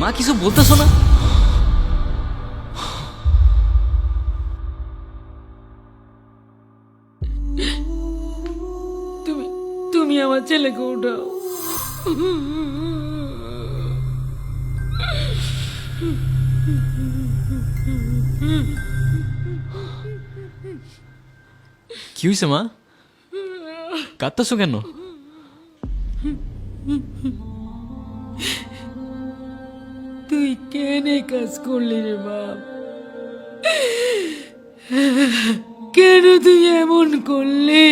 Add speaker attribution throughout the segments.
Speaker 1: মা কিছু বলতেছো না?
Speaker 2: তুমি তুমি আমার ছেলেকে উঠাও।
Speaker 1: কি হয়েছে মা? কাঁদতেছো কেন?
Speaker 2: তুই কেন কাজ করলি রে বাপ? কেন তুই এমন করলি?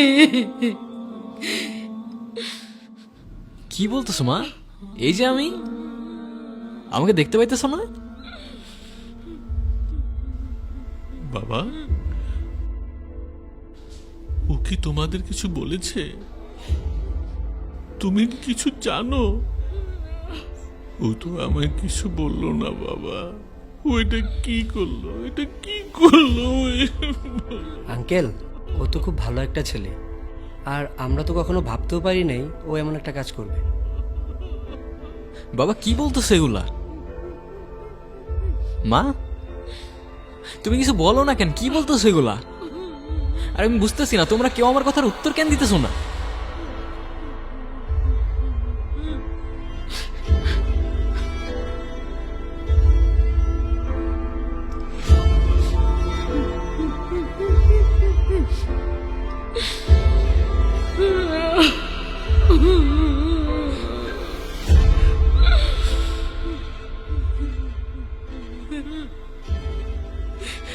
Speaker 1: কি বলতেছো মা? এই যে আমি? আমাকে দেখতে পাইতেছো না
Speaker 3: বাবা ও কি তোমাদের কিছু বলেছে? তুমি কিছু জানো? ও তো আমায় কিছু বলল না বাবা। ও এটা কি করল? এটা কি করল?
Speaker 4: আঙ্কেল ও তো খুব ভালো একটা ছেলে। আর আমরা তো কখনো ভাবতেও পারি নাই ও এমন একটা কাজ করবে।
Speaker 1: বাবা কি বলতেছো এগুলা? মা তুমি কিছু বলো না কেন? কি বলতেছো এগুলা? আর আমি বুঝতেছি না তোমরা কেউ আমার কথার উত্তর কেন দিতেছো না?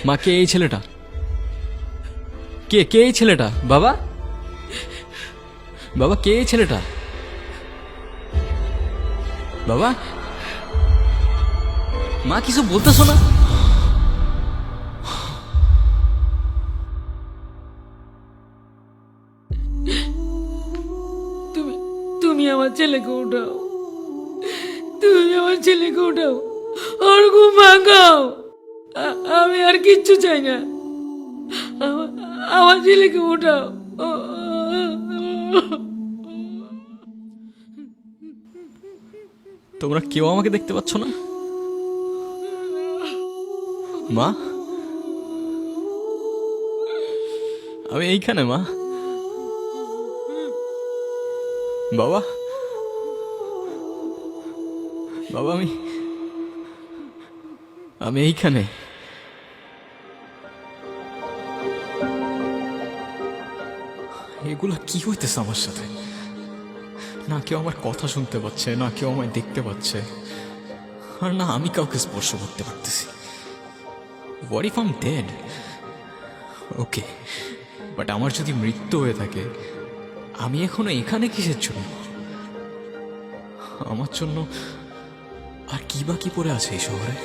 Speaker 1: মা, কে এই ছেলেটা? কে কে এই ছেলেটা? বাবা? বাবা, কে এই ছেলেটা? বাবা? মা, কিছু বলতেছো না?
Speaker 2: তুমি তুমি আমার ছেলেকে উঠাও। তুমি আমার ছেলেকে উঠাও। ওর ঘুম ভাঙাও আমি আর কিচ্ছু চাই না। আমার- ছেলেকে উঠাও।
Speaker 1: তোমরা কেউ আমাকে দেখতে পাচ্ছ না? মা? আমি এইখানে, মা। বাবা? বাবা, আমি আমি এইখানে। এগুলা কি হইতেছে আমার সাথে? না কেউ আমার কথা শুনতে পাচ্ছে, না কেউ আমায় দেখতে পাচ্ছে। আর না, আমি কাউকে স্পর্শ করতে পারতেছি। What if I'm dead okay but আমার যদি মৃত্যু হয়ে থাকে, আমি এখনও এখানে কিসের জন্য? আমার জন্য আর কি বাকি পড়ে আছে এই শহরে?